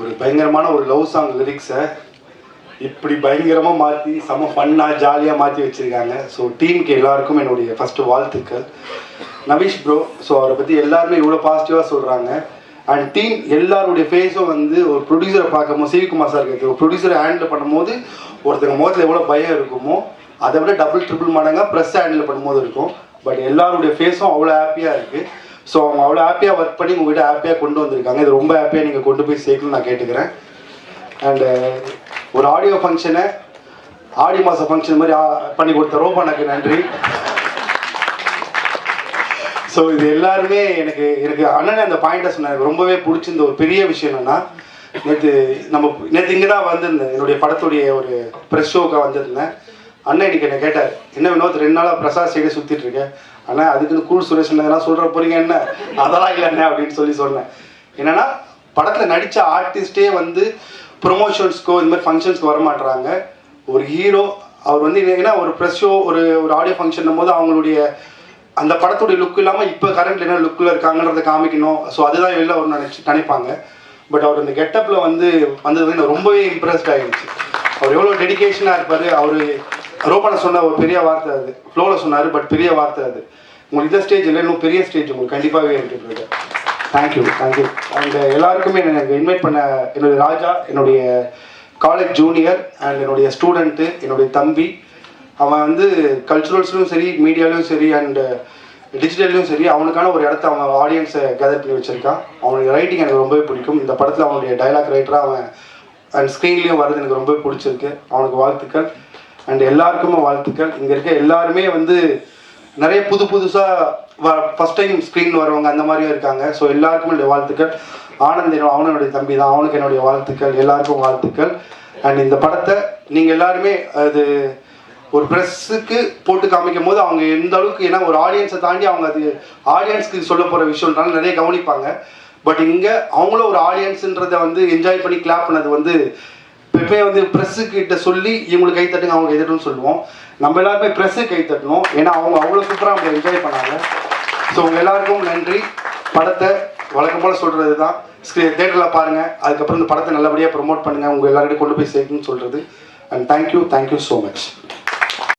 ஒரு பயங்கரமான ஒரு லவ் சாங் லிரிக்ஸை இப்படி பயங்கரமாக மாற்றி செம ஃபன்னாக ஜாலியாக மாற்றி வச்சுருக்காங்க. ஸோ டீமுக்கு எல்லாருக்கும் என்னுடைய ஃபஸ்ட்டு வாழ்த்துக்கள். நவீஷ் ப்ரோ ஸோ அவரை பற்றி எல்லாருமே இவ்வளோ பாசிட்டிவாக சொல்கிறாங்க அண்ட் டீம் எல்லாருடைய ஃபேஸும் வந்து ஒரு ப்ரொடியூசரை பார்க்கும்போது சிவிகுமார் சார் இருக்குது ஒரு ப்ரொடியூசரை ஹேண்டில் பண்ணும்போது ஒருத்தங்க முகத்தில் எவ்வளோ பயம் இருக்குமோ அதை விட டபுள் ட்ரிபிள் மடங்காக ப்ரெஸ் ஹேண்டில் பண்ணும்போது இருக்கும். பட் எல்லாருடைய ஃபேஸும் அவ்வளோ ஹாப்பியாக இருக்குது ஸோ அவங்க அவ்வளோ ஹாப்பியாக ஒர்க் பண்ணி உங்கள்கிட்ட ஹாப்பியாக கொண்டு வந்திருக்காங்க. இது ரொம்ப ஹாப்பியாக நீங்கள் கொண்டு போய் சேர்க்கணும்னு நான் கேட்டுக்கிறேன். அண்டு uh, ஒரு ஆடியோ ஃபங்க்ஷனை ஆடி மாத ஃபங்க்ஷன் மாதிரி பண்ணி கொடுத்த எனக்கு நன்றி. ஸோ இது எல்லாருமே எனக்கு எனக்கு அண்ணன் அந்த பாயிண்ட்டை சொன்ன எனக்கு ரொம்பவே பிடிச்சிருந்த ஒரு பெரிய விஷயம் என்னன்னா நேற்று நம்ம நேற்று இங்கே தான் வந்திருந்தேன். என்னுடைய படத்துடைய ஒரு ப்ரெஸ் ஷோக்காக வந்திருந்தேன். அண்ணன் இன்னைக்கு என்னை கேட்டார் என்ன வினோத் ரெண்டு நாளாக பிரசாத் சைடே சுற்றிட்டு இருக்கேன் ஆனால் அதுக்குன்னு கூல் சுரேஷ் இதெல்லாம் சொல்கிற போறீங்க என்ன? அதெல்லாம் இல்லைண்ணே அப்படின்னு சொல்லி சொன்னேன். என்னன்னா படத்தில் நடித்த ஆர்டிஸ்டே வந்து ப்ரொமோஷன்ஸ்க்கோ இந்த மாதிரி ஃபங்க்ஷன்ஸ்க்கு வரமாட்டுறாங்க ஒரு ஹீரோ அவர் வந்து ஏன்னா ஒரு ப்ரெஸ் ஷோ ஒரு ஒரு ஆடியோ ஃபங்க்ஷன் போது அவங்களுடைய அந்த படத்துடைய லுக் இல்லாமல் இப்போ கரண்ட் என்ன லுக்கில் இருக்காங்கன்றதை காமிக்கணும். ஸோ அதுதான் வெளில அவர் நினச்சி நினைப்பாங்க. பட் அவர் இந்த கெட்டப்பில் வந்து வந்தது வந்து ரொம்பவே இம்ப்ரெஸ்ட் ஆகிடுச்சு அவர் எவ்வளோ டெடிகேஷனாக இருப்பார். அவர் ரோபனை சொன்ன ஒரு பெரிய வார்த்தை அது. ஃப்ளோவில் சொன்னார் பட் பெரிய வார்த்தை அது. உங்களுக்கு இந்த ஸ்டேஜ் இல்லை இன்னும் பெரிய ஸ்டேஜ் உங்களுக்கு கண்டிப்பாகவே இருக்குது தேங்க்யூ தேங்க்யூ அண்ட் எல்லாருக்குமே எனக்கு இன்வைட் பண்ண என்னுடைய ராஜா என்னுடைய காலேஜ் ஜூனியர் அண்ட் என்னுடைய ஸ்டூடெண்ட்டு என்னுடைய தம்பி. அவன் வந்து கல்ச்சுரல்ஸ்லையும் சரி மீடியாலையும் சரி அண்டு டிஜிட்டல்லையும் சரி அவனுக்கான ஒரு இடத்த அவன் ஆடியன்ஸை கேதர் பண்ணி வச்சுருக்கான். அவனுடைய ரைட்டிங் எனக்கு ரொம்பவே பிடிக்கும். இந்த படத்தில் அவனுடைய டைலாக் ரைட்டராக அவன் அண்ட் ஸ்க்ரீன்லேயும் வர்றது எனக்கு ரொம்பவே பிடிச்சிருக்கு. அவனுக்கு வாழ்த்துக்கள். அண்ட் எல்லாருக்குமே வாழ்த்துக்கள். இங்கே இருக்க எல்லாருமே வந்து நிறைய புது புதுசாக ஃபஸ்ட் டைம் ஸ்க்ரீன் வரவங்க அந்த மாதிரியும் இருக்காங்க. ஸோ எல்லாருக்குமே என்னுடைய வாழ்த்துக்கள். ஆனந்த் என்னோட அவனும் என்னுடைய தம்பி தான். அவனுக்கு என்னுடைய வாழ்த்துக்கள். எல்லாருக்கும் வாழ்த்துக்கள். அண்ட் இந்த படத்தை நீங்கள் எல்லாருமே அது ஒரு ப்ரெஸ்ஸுக்கு போட்டு காமிக்கும் போது அவங்க எந்த அளவுக்கு ஏன்னா ஒரு ஆடியன்ஸை தாண்டி அவங்க அது ஆடியன்ஸ்க்கு சொல்ல போகிற விஷயம்னால நிறைய கவனிப்பாங்க. பட் இங்கே அவங்களும் ஒரு ஆடியன்ஸுன்றதை வந்து என்ஜாய் பண்ணி கிளாப் பண்ணது வந்து இப்போ வந்து ப்ரெஸ்ஸு கிட்ட சொல்லி இவங்களுக்கு கை தட்டுங்க அவங்க கை சொல்லுவோம். நம்ம எல்லாருமே ப்ரெஸ்ஸு கை தட்டணும். ஏன்னா அவங்க அவ்வளோ சூப்பராக அவங்க என்ஜாய் பண்ணாங்க. ஸோ உங்கள் எல்லாருக்கும் நன்றி. படத்தை வழக்கம் போல் சொல்கிறது தான் ஸ்க்ரீன் தேட்டரில் பாருங்கள் அதுக்கப்புறம் இந்த படத்தை நல்லபடியாக ப்ரொமோட் பண்ணுங்கள் உங்கள் எல்லாருக்கிட்டையும் கொண்டு போய் சேர்க்கணும்னு சொல்கிறது and thank you thank you so much